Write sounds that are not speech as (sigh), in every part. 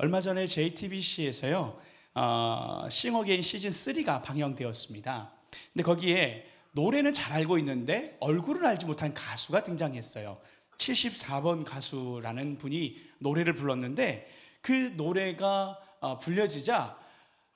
얼마 전에 JTBC에서요 어, 싱어게인 시즌 3가 방영되었습니다. 근데 거기에 노래는 잘 알고 있는데 얼굴을 알지 못한 가수가 등장했어요. 74번 가수라는 분이 노래를 불렀는데 그 노래가 어, 불려지자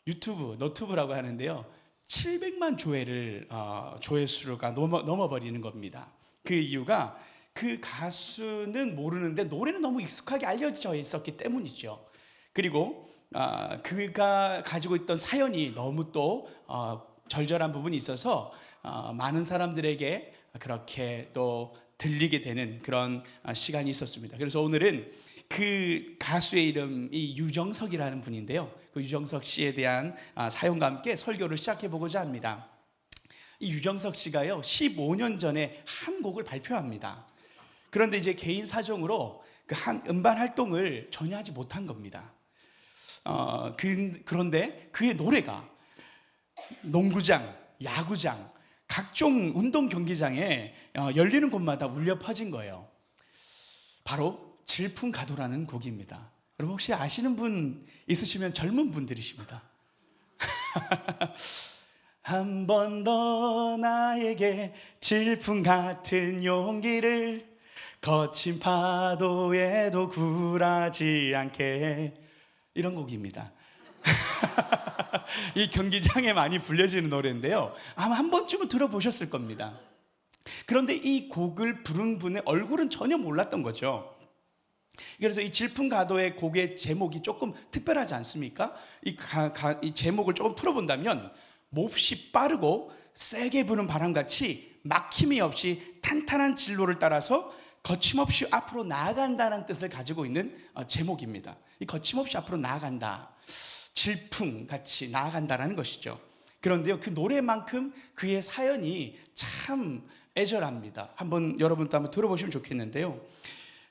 유튜브, 너튜브라고 하는데요. 700만 조회를 어, 조회수가 넘어 넘어버리는 겁니다. 그 이유가 그 가수는 모르는데 노래는 너무 익숙하게 알려져 있었기 때문이죠. 그리고 아, 그가 가지고 있던 사연이 너무 또 어, 절절한 부분이 있어서 어, 많은 사람들에게 그렇게 또 들리게 되는 그런 아, 시간이 있었습니다. 그래서 오늘은 그 가수의 이름이 유정석이라는 분인데요. 그 유정석 씨에 대한 아, 사연과 함께 설교를 시작해 보고자 합니다. 이 유정석 씨가요 15년 전에 한 곡을 발표합니다. 그런데 이제 개인 사정으로 그 한 음반 활동을 전혀 하지 못한 겁니다. 어, 그, 그런데 그의 노래가 농구장, 야구장, 각종 운동 경기장에 어, 열리는 곳마다 울려 퍼진 거예요. 바로 질풍가도라는 곡입니다. 여러분 혹시 아시는 분 있으시면 젊은 분들이십니다. (laughs) 한 번 더 나에게 질풍 같은 용기를 거친 파도에도 굴하지 않게 이런 곡입니다. (laughs) 이 경기장에 많이 불려지는 노래인데요. 아마 한 번쯤은 들어보셨을 겁니다. 그런데 이 곡을 부른 분의 얼굴은 전혀 몰랐던 거죠. 그래서 이 질풍가도의 곡의 제목이 조금 특별하지 않습니까? 이, 가- 가- 이 제목을 조금 풀어본다면 몹시 빠르고 세게 부는 바람같이 막힘이 없이 탄탄한 진로를 따라서 거침없이 앞으로 나아간다는 뜻을 가지고 있는 어, 제목입니다. 이 거침없이 앞으로 나아간다. 질풍 같이 나아간다라는 것이죠. 그런데요, 그 노래만큼 그의 사연이 참 애절합니다. 한번 여러분도 한번 들어보시면 좋겠는데요.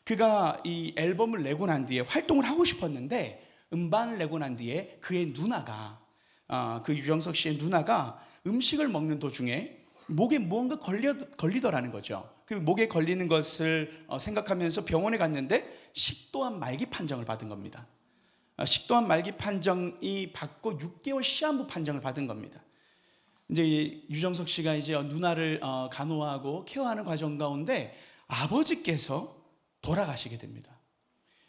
그가 이 앨범을 내고 난 뒤에 활동을 하고 싶었는데 음반을 내고 난 뒤에 그의 누나가 아, 그 유정석 씨의 누나가 음식을 먹는 도중에 목에 무언가 걸려 걸리더라는 거죠. 그 목에 걸리는 것을 어, 생각하면서 병원에 갔는데 식도암 말기 판정을 받은 겁니다. 아, 식도암 말기 판정이 받고 6개월 시한부 판정을 받은 겁니다. 이제 이 유정석 씨가 이제 누나를 어, 간호하고 케어하는 과정 가운데 아버지께서 돌아가시게 됩니다.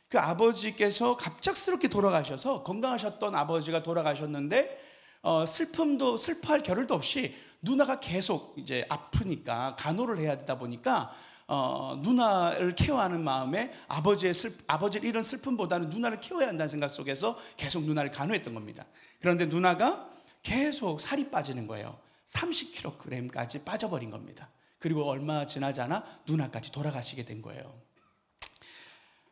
그 아버지께서 갑작스럽게 돌아가셔서 건강하셨던 아버지가 돌아가셨는데 어, 슬픔도 슬퍼할 겨를도 없이 누나가 계속 이제 아프니까 간호를 해야 되다 보니까 어, 누나를 케어하는 마음에 아버지의 슬 아버지를 잃은 슬픔보다는 누나를 케어해야 한다는 생각 속에서 계속 누나를 간호했던 겁니다. 그런데 누나가 계속 살이 빠지는 거예요. 30kg까지 빠져버린 겁니다. 그리고 얼마 지나지 않아 누나까지 돌아가시게 된 거예요.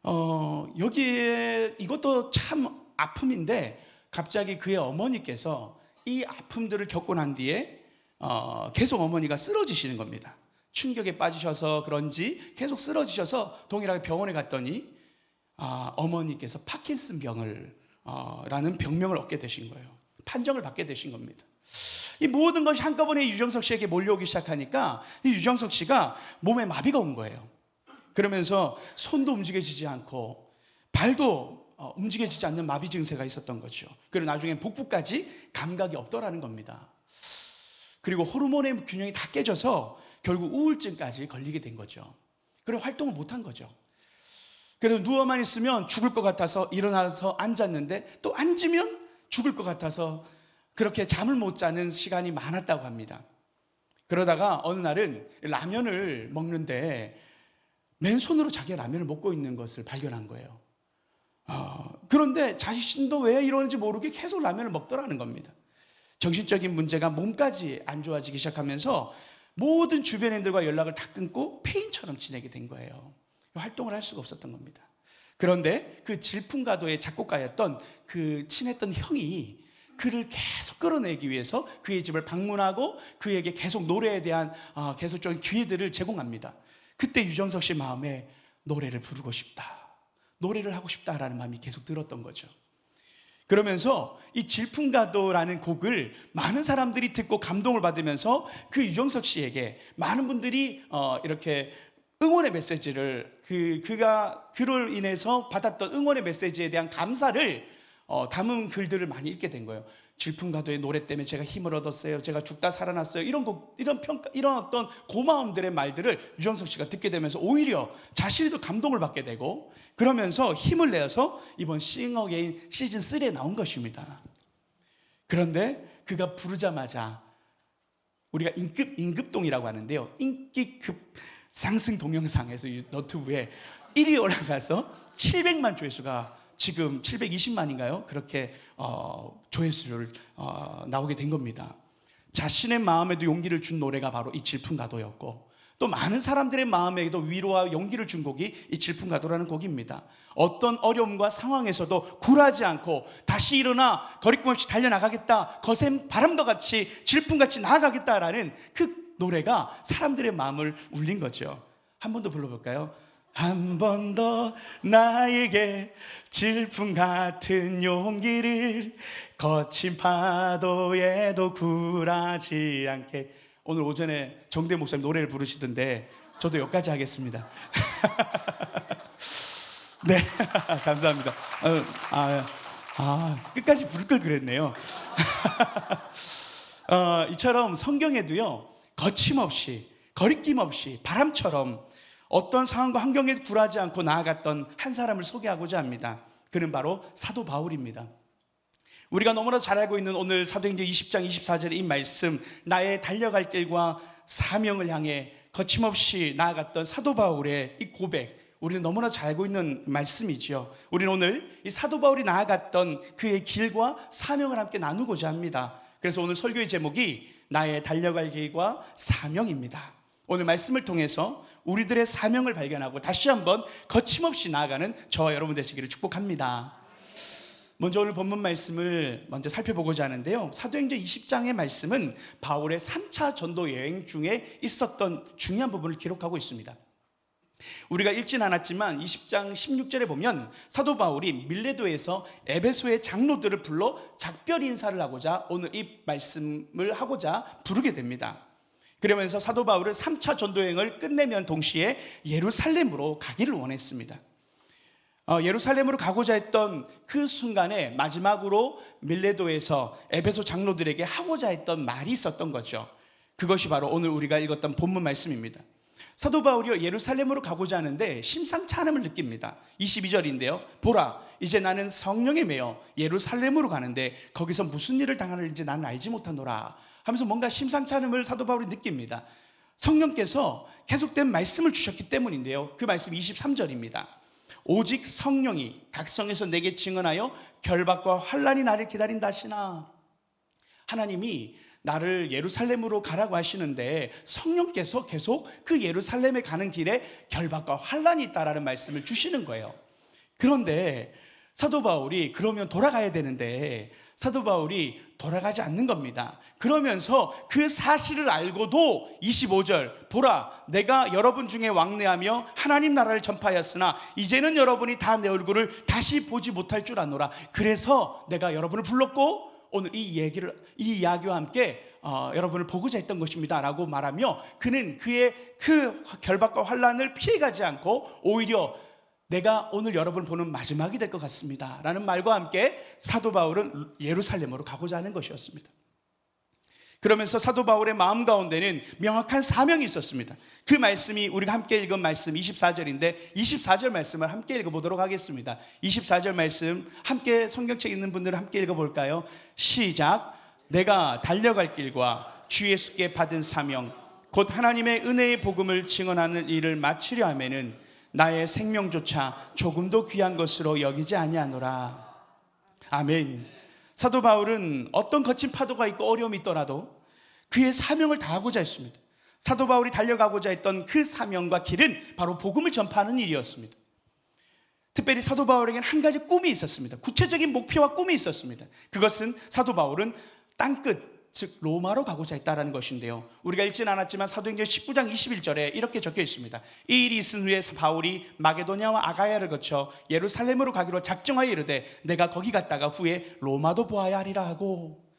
어, 여기에 이것도 참 아픔인데 갑자기 그의 어머니께서 이 아픔들을 겪고 난 뒤에 어, 계속 어머니가 쓰러지시는 겁니다. 충격에 빠지셔서 그런지 계속 쓰러지셔서 동일하게 병원에 갔더니 아, 어머니께서 파킨슨 병을 어, 라는 병명을 얻게 되신 거예요. 판정을 받게 되신 겁니다. 이 모든 것이 한꺼번에 유정석 씨에게 몰려오기 시작하니까 이 유정석 씨가 몸에 마비가 온 거예요. 그러면서 손도 움직여지지 않고 발도 어, 움직여지지 않는 마비 증세가 있었던 거죠. 그리고 나중에 복부까지 감각이 없더라는 겁니다. 그리고 호르몬의 균형이 다 깨져서 결국 우울증까지 걸리게 된 거죠. 그리고 활동을 못 한 거죠. 그래서 누워만 있으면 죽을 것 같아서 일어나서 앉았는데 또 앉으면 죽을 것 같아서 그렇게 잠을 못 자는 시간이 많았다고 합니다. 그러다가 어느 날은 라면을 먹는데 맨손으로 자기가 라면을 먹고 있는 것을 발견한 거예요. 어, 그런데 자신도 왜 이러는지 모르게 계속 라면을 먹더라는 겁니다. 정신적인 문제가 몸까지 안 좋아지기 시작하면서 모든 주변인들과 연락을 다 끊고 폐인처럼 지내게 된 거예요. 활동을 할 수가 없었던 겁니다. 그런데 그 질풍가도의 작곡가였던 그 친했던 형이 그를 계속 끌어내기 위해서 그의 집을 방문하고 그에게 계속 노래에 대한 아, 계속적인 기회들을 제공합니다. 그때 유정석 씨 마음에 노래를 부르고 싶다. 노래를 하고 싶다라는 마음이 계속 들었던 거죠. 그러면서 이 질풍가도라는 곡을 많은 사람들이 듣고 감동을 받으면서 그 유정석 씨에게 많은 분들이 어, 이렇게 응원의 메시지를 그 그가 그로 인해서 받았던 응원의 메시지에 대한 감사를 어, 담은 글들을 많이 읽게 된 거예요. 질풍가도의 노래 때문에 제가 힘을 얻었어요. 제가 죽다 살아났어요. 이런 곡, 이런 평가, 이런 어떤 고마움들의 말들을 유정석 씨가 듣게 되면서 오히려 자신이 더 감동을 받게 되고 그러면서 힘을 내어서 이번 싱어게인 시즌 3에 나온 것입니다. 그런데 그가 부르자마자 우리가 인급 인급동이라고 하는데요. 인기급 상승 동영상에서 이 너튜브에 1위 올라가서 700만 조회수가 지금 720만인가요? 그렇게 어, 조회수를 어, 나오게 된 겁니다. 자신의 마음에도 용기를 준 노래가 바로 이 질풍가도였고 또 많은 사람들의 마음에도 위로와 용기를 준 곡이 이 질풍가도라는 곡입니다. 어떤 어려움과 상황에서도 굴하지 않고 다시 일어나 거리낌 없이 달려나가겠다. 거센 바람과 같이 질풍같이 나아가겠다라는 그 노래가 사람들의 마음을 울린 거죠. 한 번 더 불러볼까요? 한 번 더 나에게 질풍 같은 용기를 거친 파도에도 굴하지 않게 오늘 오전에 정대 목사님 노래를 부르시던데 저도 여기까지 하겠습니다. (laughs) 네, (laughs) 감사합니다. 어, 아, 아, 끝까지 부를 걸 그랬네요. (laughs) 어, 이처럼 성경에도요, 거침없이, 거리낌 없이, 바람처럼 어떤 상황과 환경에 굴하지 않고 나아갔던 한 사람을 소개하고자 합니다. 그는 바로 사도 바울입니다. 우리가 너무나 잘 알고 있는 오늘 사도행전 20장 24절의 이 말씀, 나의 달려갈 길과 사명을 향해 거침없이 나아갔던 사도 바울의 이 고백, 우리는 너무나 잘 알고 있는 말씀이지요. 우리는 오늘 이 사도 바울이 나아갔던 그의 길과 사명을 함께 나누고자 합니다. 그래서 오늘 설교의 제목이 나의 달려갈 길과 사명입니다. 오늘 말씀을 통해서 우리들의 사명을 발견하고 다시 한번 거침없이 나아가는 저와 여러분 되시기를 축복합니다. 먼저 오늘 본문 말씀을 먼저 살펴보고자 하는데요. 사도행전 20장의 말씀은 바울의 3차 전도 여행 중에 있었던 중요한 부분을 기록하고 있습니다. 우리가 읽진 않았지만 20장 16절에 보면 사도 바울이 밀레도에서 에베소의 장로들을 불러 작별 인사를 하고자 오늘 이 말씀을 하고자 부르게 됩니다. 그러면서 사도 바울은 3차 전도여행을 끝내면 동시에 예루살렘으로 가기를 원했습니다. 어, 예루살렘으로 가고자 했던 그 순간에 마지막으로 밀레도에서 에베소 장로들에게 하고자 했던 말이 있었던 거죠. 그것이 바로 오늘 우리가 읽었던 본문 말씀입니다. 사도 바울이 예루살렘으로 가고자 하는데 심상치 않음을 느낍니다. 22절인데요. 보라, 이제 나는 성령에 매여 예루살렘으로 가는데 거기서 무슨 일을 당하는지 나는 알지 못하노라. 하면서 뭔가 심상치 않음을 사도 바울이 느낍니다. 성령께서 계속된 말씀을 주셨기 때문인데요. 그 말씀 23절입니다. 오직 성령이 각성에서 내게 증언하여 결박과 환란이 나를 기다린다 하시나 하나님이 나를 예루살렘으로 가라고 하시는데 성령께서 계속 그 예루살렘에 가는 길에 결박과 환란이 있다라는 말씀을 주시는 거예요. 그런데 사도 바울이 그러면 돌아가야 되는데 사도 바울이 돌아가지 않는 겁니다. 그러면서 그 사실을 알고도 25절 보라 내가 여러분 중에 왕래하며 하나님 나라를 전파하였으나 이제는 여러분이 다 내 얼굴을 다시 보지 못할 줄 아노라. 그래서 내가 여러분을 불렀고 오늘 이 얘기를 이 이야기와 함께 어, 여러분을 보고자 했던 것입니다라고 말하며 그는 그의 그 결박과 환란을 피해가지 않고 오히려 내가 오늘 여러분 보는 마지막이 될 것 같습니다. 라는 말과 함께 사도 바울은 예루살렘으로 가고자 하는 것이었습니다. 그러면서 사도 바울의 마음 가운데는 명확한 사명이 있었습니다. 그 말씀이 우리가 함께 읽은 말씀 24절인데 24절 말씀을 함께 읽어보도록 하겠습니다. 24절 말씀 함께 성경책 있는 분들은 함께 읽어볼까요? 시작. 내가 달려갈 길과 주 예수께 받은 사명, 곧 하나님의 은혜의 복음을 증언하는 일을 마치려 하면은 나의 생명조차 조금도 귀한 것으로 여기지 아니하노라. 아멘. 사도 바울은 어떤 거친 파도가 있고 어려움이 있더라도 그의 사명을 다하고자 했습니다. 사도 바울이 달려가고자 했던 그 사명과 길은 바로 복음을 전파하는 일이었습니다. 특별히 사도 바울에게는 한 가지 꿈이 있었습니다. 구체적인 목표와 꿈이 있었습니다. 그것은 사도 바울은 땅끝, 즉 로마로 가고자 했다라는 것인데요. 우리가 읽진 않았지만 사도행전 19장 21절에 이렇게 적혀 있습니다. 이 일이 있은 후에 바울이 마게도냐와 아가야를 거쳐 예루살렘으로 가기로 작정하여 이르되 내가 거기 갔다가 후에 로마도 보아야 하리라 하고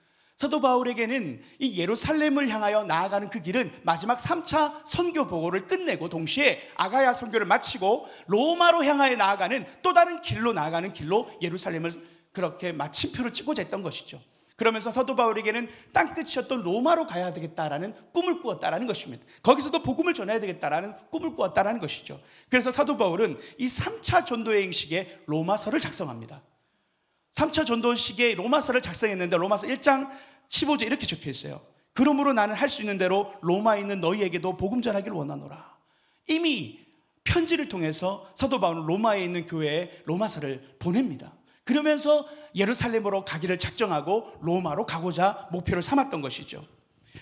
사도 바울에게는 이 예루살렘을 향하여 나아가는 그 길은 마지막 3차 선교 보고를 끝내고 동시에 아가야 선교를 마치고 로마로 향하여 나아가는 또 다른 길로 나아가는 길로 예루살렘을 그렇게 마침표를 찍고자 했던 것이죠. 그러면서 사도 바울에게는 땅끝이었던 로마로 가야 되겠다라는 꿈을 꾸었다라는 것입니다. 거기서도 복음을 전해야 되겠다라는 꿈을 꾸었다라는 것이죠. 그래서 사도 바울은 이 3차 전도 여행식에 로마서를 작성합니다. 3차 전도식에 로마서를 작성했는데 로마서 1장 15절 이렇게 적혀 있어요. 그러므로 나는 할 수 있는 대로 로마에 있는 너희에게도 복음 전하기를 원하노라. 이미 편지를 통해서 사도 바울은 로마에 있는 교회에 로마서를 보냅니다. 그러면서 예루살렘으로 가기를 작정하고 로마로 가고자 목표를 삼았던 것이죠.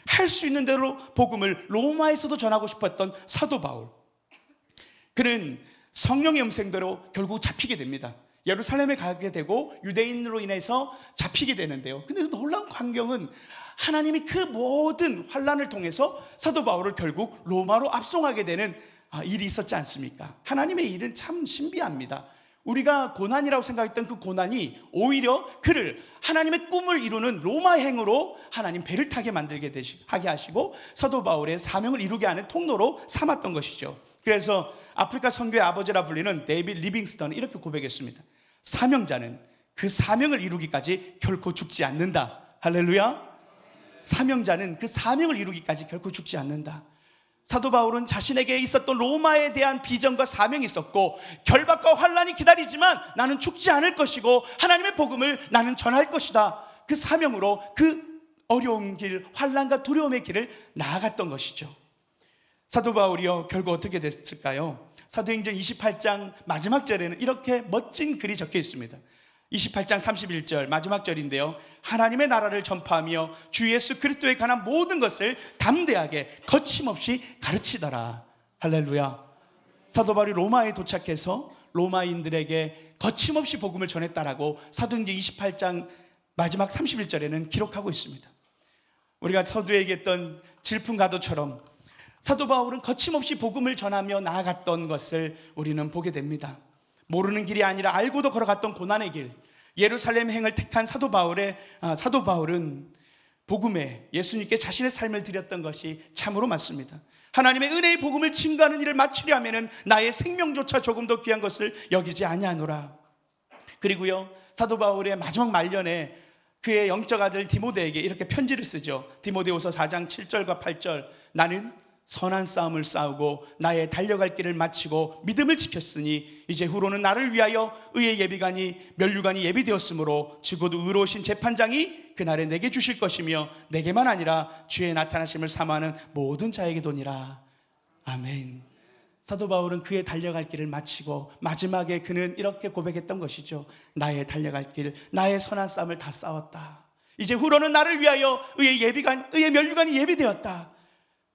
할 수 있는 대로 복음을 로마에서도 전하고 싶었던 사도 바울. 그는 성령의 음성대로 결국 잡히게 됩니다. 예루살렘에 가게 되고 유대인으로 인해서 잡히게 되는데요. 근데 그 놀라운 광경은 하나님이 그 모든 환란을 통해서 사도 바울을 결국 로마로 압송하게 되는 아, 일이 있었지 않습니까? 하나님의 일은 참 신비합니다. 우리가 고난이라고 생각했던 그 고난이 오히려 그를 하나님의 꿈을 이루는 로마행으로 하나님 배를 타게 만들게 되시, 하게 하시고 사도 바울의 사명을 이루게 하는 통로로 삼았던 것이죠. 그래서 아프리카 선교의 아버지라 불리는 데이빗 리빙스턴은 이렇게 고백했습니다. 사명자는 그 사명을 이루기까지 결코 죽지 않는다. 할렐루야. 사명자는 그 사명을 이루기까지 결코 죽지 않는다. 사도 바울은 자신에게 있었던 로마에 대한 비전과 사명이 있었고 결박과 환란이 기다리지만 나는 죽지 않을 것이고 하나님의 복음을 나는 전할 것이다. 그 사명으로 그 어려운 길, 환란과 두려움의 길을 나아갔던 것이죠. 사도 바울이요 결국 어떻게 됐을까요? 사도행전 28장 마지막 절에는 이렇게 멋진 글이 적혀 있습니다. 28장 31절 마지막 절인데요. 하나님의 나라를 전파하며 주 예수 그리스도에 관한 모든 것을 담대하게 거침없이 가르치더라. 할렐루야. 사도 바울이 로마에 도착해서 로마인들에게 거침없이 복음을 전했다라고 사도행전 28장 마지막 31절에는 기록하고 있습니다. 우리가 서두에 얘기했던 질풍가도처럼 사도 바울은 거침없이 복음을 전하며 나아갔던 것을 우리는 보게 됩니다. 모르는 길이 아니라 알고도 걸어갔던 고난의 길, 예루살렘 행을 택한 사도 바울의 아, 사도 바울은 복음에 예수님께 자신의 삶을 드렸던 것이 참으로 맞습니다. 하나님의 은혜의 복음을 증거하는 일을 마치려 하면은 나의 생명조차 조금 더 귀한 것을 여기지 아니하노라. 그리고요 사도 바울의 마지막 말년에 그의 영적 아들 디모데에게 이렇게 편지를 쓰죠. 디모데후서 4장 7절과 8절 나는 선한 싸움을 싸우고 나의 달려갈 길을 마치고 믿음을 지켰으니 이제 후로는 나를 위하여 의의 예비관이 면류관이 예비되었으므로 죽어도 의로우신 재판장이 그날에 내게 주실 것이며 내게만 아니라 주의 나타나심을 사모하는 모든 자에게 도니라 아멘. 사도 바울은 그의 달려갈 길을 마치고 마지막에 그는 이렇게 고백했던 것이죠. 나의 달려갈 길, 나의 선한 싸움을 다 싸웠다. 이제 후로는 나를 위하여 의의 예비관, 의의 면류관이 예비되었다.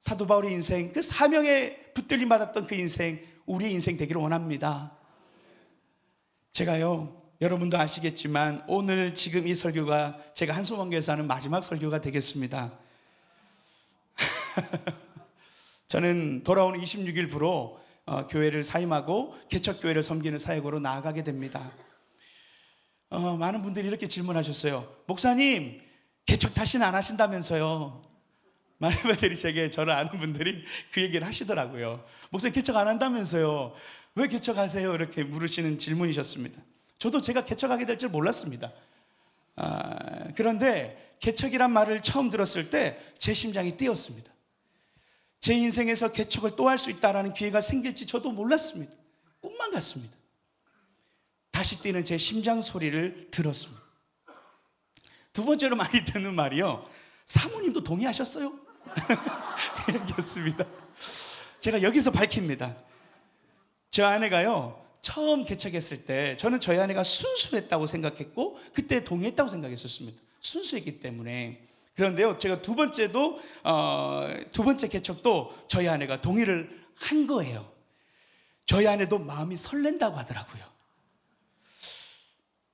사도 바울의 인생, 그 사명에 붙들림 받았던 그 인생, 우리의 인생 되기를 원합니다. 제가요, 여러분도 아시겠지만 오늘 지금 이 설교가 제가 한소원교에서 하는 마지막 설교가 되겠습니다. (laughs) 저는 돌아오는 26일부로 어, 교회를 사임하고 개척교회를 섬기는 사역으로 나아가게 됩니다. 어, 많은 분들이 이렇게 질문하셨어요. 목사님, 개척 다시는 안 하신다면서요? 많은 분들이 제게 저를 아는 분들이 그 얘기를 하시더라고요. 목사님 개척 안 한다면서요? 왜 개척하세요? 이렇게 물으시는 질문이셨습니다. 저도 제가 개척하게 될 줄 몰랐습니다. 아, 그런데 개척이란 말을 처음 들었을 때 제 심장이 뛰었습니다. 제 인생에서 개척을 또 할 수 있다라는 기회가 생길지 저도 몰랐습니다. 꿈만 같습니다. 다시 뛰는 제 심장 소리를 들었습니다. 두 번째로 많이 듣는 말이요. 사모님도 동의하셨어요? (laughs) 얘기였습니다. 제가 여기서 밝힙니다. 저 아내가요, 처음 개척했을 때 저는 저희 아내가 순수했다고 생각했고, 그때 동의했다고 생각했었습니다. 순수했기 때문에. 그런데요, 제가 두 번째도, 어, 두 번째 개척도 저희 아내가 동의를 한 거예요. 저희 아내도 마음이 설렌다고 하더라고요.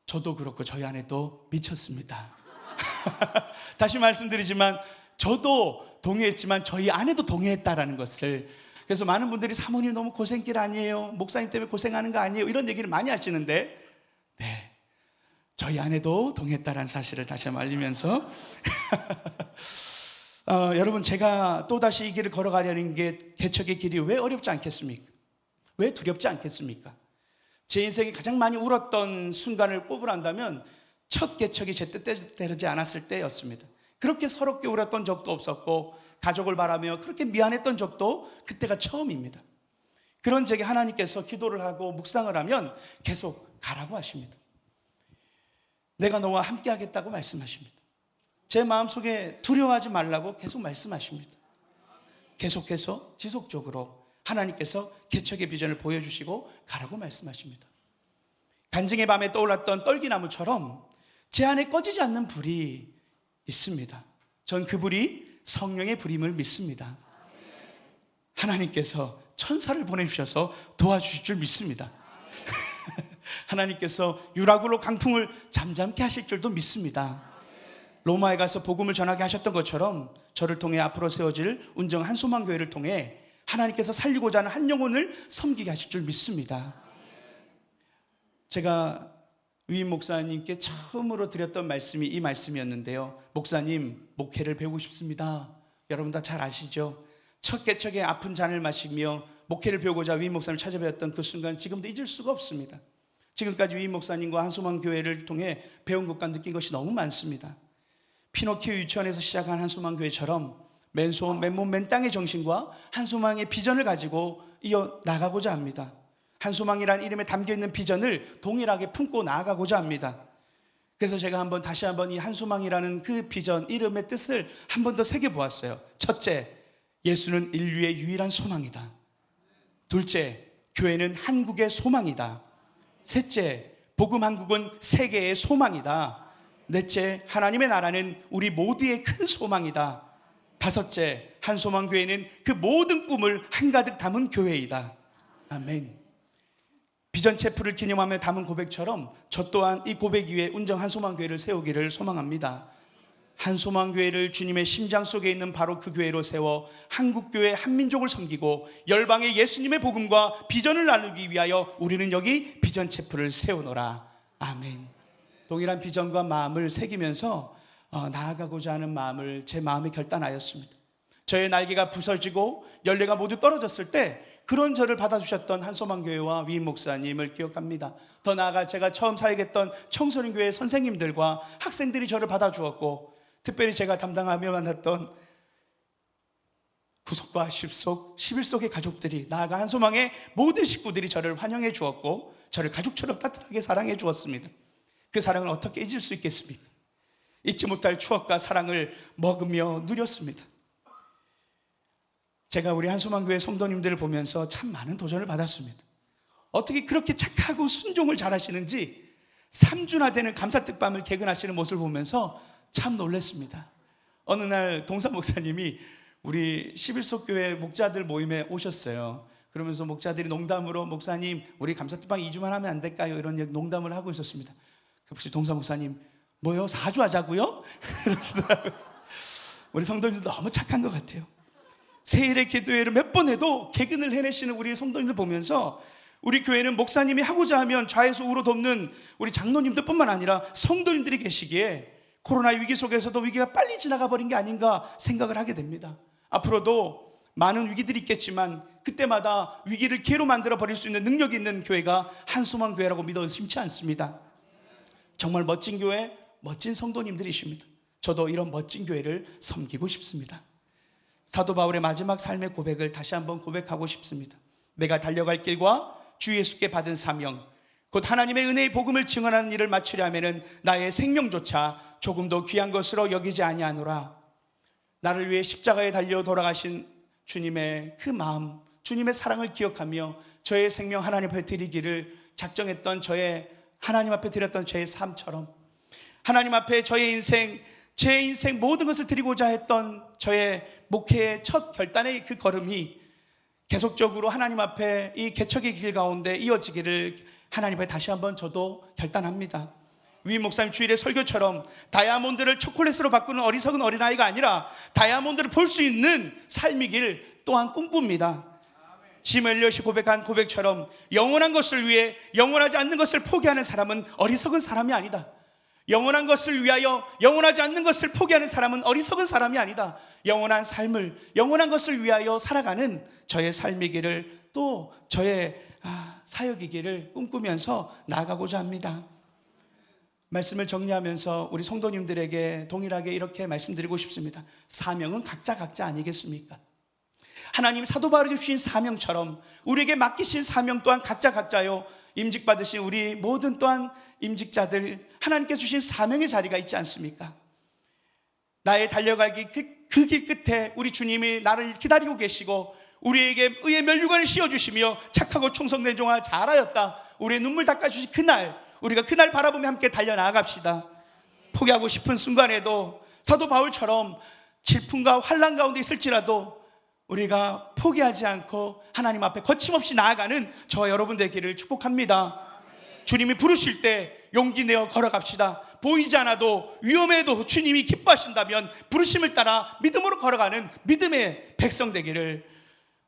저도 그렇고 저희 아내도 미쳤습니다. (laughs) 다시 말씀드리지만 저도 동의했지만 저희 아내도 동의했다라는 것을 그래서 많은 분들이 사모님 너무 고생길 아니에요 목사님 때문에 고생하는 거 아니에요 이런 얘기를 많이 하시는데 네 저희 아내도 동했다라는 사실을 다시 한번 알리면서 (laughs) 어, 여러분 제가 또 다시 이 길을 걸어가려는 게 개척의 길이 왜 어렵지 않겠습니까? 왜 두렵지 않겠습니까? 제 인생에 가장 많이 울었던 순간을 꼽으란다면 첫 개척이 제 뜻대로지 않았을 때였습니다. 그렇게 서럽게 울었던 적도 없었고 가족을 바라며 그렇게 미안했던 적도 그때가 처음입니다. 그런 제게 하나님께서 기도를 하고 묵상을 하면 계속 가라고 하십니다. 내가 너와 함께 하겠다고 말씀하십니다. 제 마음속에 두려워하지 말라고 계속 말씀하십니다. 계속해서 지속적으로 하나님께서 개척의 비전을 보여주시고 가라고 말씀하십니다. 간증의 밤에 떠올랐던 떨기나무처럼 제 안에 꺼지지 않는 불이 있습니다. 전그 불이 성령의 불임을 믿습니다. 하나님께서 천사를 보내주셔서 도와주실 줄 믿습니다. (laughs) 하나님께서 유라굴로 강풍을 잠잠케 하실 줄도 믿습니다. 로마에 가서 복음을 전하게 하셨던 것처럼 저를 통해 앞으로 세워질 운정 한소만 교회를 통해 하나님께서 살리고자 하는 한 영혼을 섬기게 하실 줄 믿습니다. 제가 위임 목사님께 처음으로 드렸던 말씀이 이 말씀이었는데요. 목사님, 목회를 배우고 싶습니다. 여러분 다 잘 아시죠? 첫 개척에 아픈 잔을 마시며 목회를 배우고자 위임 목사님을 찾아뵈었던 그 순간 지금도 잊을 수가 없습니다. 지금까지 위임 목사님과 한소만 교회를 통해 배운 것과 느낀 것이 너무 많습니다. 피노키오 유치원에서 시작한 한소만 교회처럼 맨손 맨몸 맨땅의 정신과 한소망의 비전을 가지고 이어 나가고자 합니다. 한소망이란 이름에 담겨 있는 비전을 동일하게 품고 나아가고자 합니다. 그래서 제가 한번 다시 한번 이 한소망이라는 그 비전 이름의 뜻을 한 번 더 새겨 보았어요. 첫째, 예수는 인류의 유일한 소망이다. 둘째, 교회는 한국의 소망이다. 셋째, 복음 한국은 세계의 소망이다. 넷째, 하나님의 나라는 우리 모두의 큰 소망이다. 다섯째, 한소망 교회는 그 모든 꿈을 한가득 담은 교회이다. 아멘. 비전 체프를 기념하며 담은 고백처럼 저 또한 이 고백 위에 운정 한소망 교회를 세우기를 소망합니다. 한소망 교회를 주님의 심장 속에 있는 바로 그 교회로 세워 한국 교회 한민족을 섬기고 열방의 예수님의 복음과 비전을 나누기 위하여 우리는 여기 비전 체프를 세우노라. 아멘. 동일한 비전과 마음을 새기면서 어, 나아가고자 하는 마음을 제 마음에 결단하였습니다. 저의 날개가 부서지고 연례가 모두 떨어졌을 때 그런 저를 받아주셨던 한소망 교회와 위임 목사님을 기억합니다. 더 나아가 제가 처음 사역했던 청소년 교회 선생님들과 학생들이 저를 받아주었고 특별히 제가 담당하며 만났던 구속과 10속, 11속의 가족들이 나아가 한소망의 모든 식구들이 저를 환영해 주었고 저를 가족처럼 따뜻하게 사랑해 주었습니다. 그 사랑을 어떻게 잊을 수 있겠습니까? 잊지 못할 추억과 사랑을 먹으며 누렸습니다. 제가 우리 한소망교회 성도님들을 보면서 참 많은 도전을 받았습니다. 어떻게 그렇게 착하고 순종을 잘하시는지 3주나 되는 감사특밤을 개근하시는 모습을 보면서 참 놀랐습니다. 어느 날 동사 목사님이 우리 11속 교회 목자들 모임에 오셨어요. 그러면서 목자들이 농담으로 목사님 우리 감사특방 2주만 하면 안 될까요? 이런 농담을 하고 있었습니다. 혹시 동사 목사님 뭐요? 4주 하자고요? (laughs) 그러시더라고요. 우리 성도님들 너무 착한 것 같아요. 세일의 기도회를 몇 번 해도 개근을 해내시는 우리 성도님들 보면서 우리 교회는 목사님이 하고자 하면 좌에서 우로 돕는 우리 장로님들뿐만 아니라 성도님들이 계시기에 코로나 위기 속에서도 위기가 빨리 지나가 버린 게 아닌가 생각을 하게 됩니다. 앞으로도 많은 위기들이 있겠지만 그때마다 위기를 기회로 만들어 버릴 수 있는 능력이 있는 교회가 한수만 교회라고 믿어 심치 않습니다. 정말 멋진 교회, 멋진 성도님들이십니다. 저도 이런 멋진 교회를 섬기고 싶습니다. 사도 바울의 마지막 삶의 고백을 다시 한번 고백하고 싶습니다. 내가 달려갈 길과 주 예수께 받은 사명, 곧 하나님의 은혜의 복음을 증언하는 일을 마치려면은 나의 생명조차 조금도 귀한 것으로 여기지 아니하노라. 나를 위해 십자가에 달려 돌아가신 주님의 그 마음, 주님의 사랑을 기억하며 저의 생명 하나님 앞에 드리기를 작정했던 저의 하나님 앞에 드렸던 저의 삶처럼 하나님 앞에 저의 인생, 제 인생 모든 것을 드리고자 했던 저의 목회의 첫 결단의 그 걸음이 계속적으로 하나님 앞에 이 개척의 길 가운데 이어지기를 하나님 앞에 다시 한번 저도 결단합니다. 위 목사님 주일의 설교처럼 다이아몬드를 초콜릿으로 바꾸는 어리석은 어린아이가 아니라 다이아몬드를 볼 수 있는 삶이길 또한 꿈꿉니다. 짐 엘리엇이 고백한 고백처럼 영원한 것을 위해 영원하지 않는 것을 포기하는 사람은 어리석은 사람이 아니다. 영원한 것을 위하여 영원하지 않는 것을 포기하는 사람은 어리석은 사람이 아니다. 영원한 삶을 영원한 것을 위하여 살아가는 저의 삶이기를 또 저의 아, 사역이기를 꿈꾸면서 나아가고자 합니다. 말씀을 정리하면서 우리 성도님들에게 동일하게 이렇게 말씀드리고 싶습니다. 사명은 각자 각자 아니겠습니까? 하나님 사도 바울에게 주신 사명처럼 우리에게 맡기신 사명 또한 각자 각자요. 임직 받으신 우리 모든 또한 임직자들 하나님께 주신 사명의 자리가 있지 않습니까? 나의 달려가기 그 길 끝에 우리 주님이 나를 기다리고 계시고 우리에게 의의 멸류관을 씌워주시며 착하고 충성된 종아 잘하였다. 우리의 눈물 닦아주신 그날 우리가 그날 바라보며 함께 달려나갑시다. 포기하고 싶은 순간에도 사도 바울처럼 질풍과 환란 가운데 있을지라도 우리가 포기하지 않고 하나님 앞에 거침없이 나아가는 저 여러분 되기를 축복합니다. 주님이 부르실 때 용기 내어 걸어갑시다. 보이지 않아도 위험해도 주님이 기뻐하신다면 부르심을 따라 믿음으로 걸어가는 믿음의 백성 되기를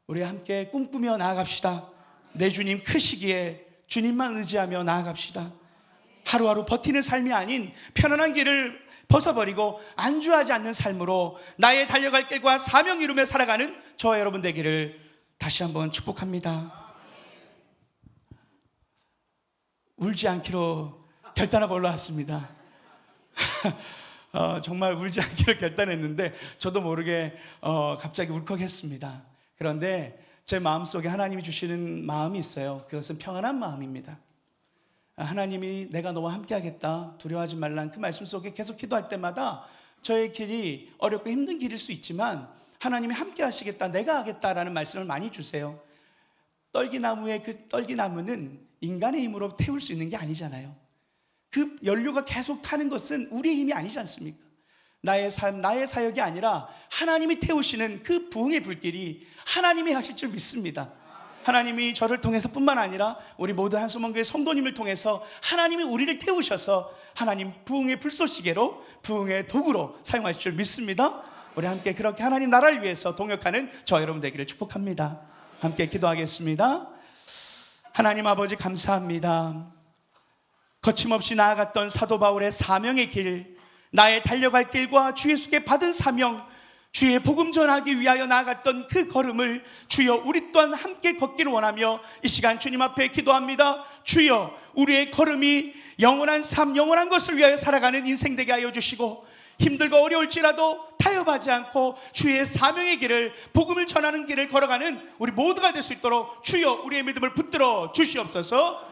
우리 함께 꿈꾸며 나아갑시다. 내 주님 크시기에 주님만 의지하며 나아갑시다. 하루하루 버티는 삶이 아닌 편안한 길을 벗어버리고 안주하지 않는 삶으로 나의 달려갈 길과 사명 이루며 살아가는 저 여러분 되기를 다시 한번 축복합니다. 울지 않기로 결단하고 올라왔습니다. (laughs) 어, 정말 울지 않기로 결단했는데 저도 모르게 어, 갑자기 울컥했습니다. 그런데 제 마음 속에 하나님이 주시는 마음이 있어요. 그것은 평안한 마음입니다. 하나님이 내가 너와 함께하겠다 두려워하지 말란 그 말씀 속에 계속 기도할 때마다 저의 길이 어렵고 힘든 길일 수 있지만 하나님이 함께하시겠다 내가 하겠다라는 말씀을 많이 주세요. 떨기나무의 그 떨기나무는 인간의 힘으로 태울 수 있는 게 아니잖아요. 그 연료가 계속 타는 것은 우리의 힘이 아니지 않습니까? 나의 삶, 나의 사역이 아니라 하나님이 태우시는 그 부흥의 불길이 하나님이 하실 줄 믿습니다. 하나님이 저를 통해서뿐만 아니라 우리 모든 한수문교의 성도님을 통해서 하나님이 우리를 태우셔서 하나님 부흥의 불쏘시개로 부흥의 도구로 사용하실 줄 믿습니다. 우리 함께 그렇게 하나님 나라를 위해서 동역하는 저 여러분 되기를 축복합니다. 함께 기도하겠습니다. 하나님 아버지 감사합니다. 거침없이 나아갔던 사도 바울의 사명의 길, 나의 달려갈 길과 주 예수께 받은 사명, 주의 복음 전하기 위하여 나아갔던 그 걸음을 주여 우리 또한 함께 걷기를 원하며 이 시간 주님 앞에 기도합니다. 주여 우리의 걸음이 영원한 삶, 영원한 것을 위하여 살아가는 인생 되게 하여 주시고 힘들고 어려울지라도 타협하지 않고 주의 사명의 길을 복음을 전하는 길을 걸어가는 우리 모두가 될 수 있도록 주여 우리의 믿음을 붙들어 주시옵소서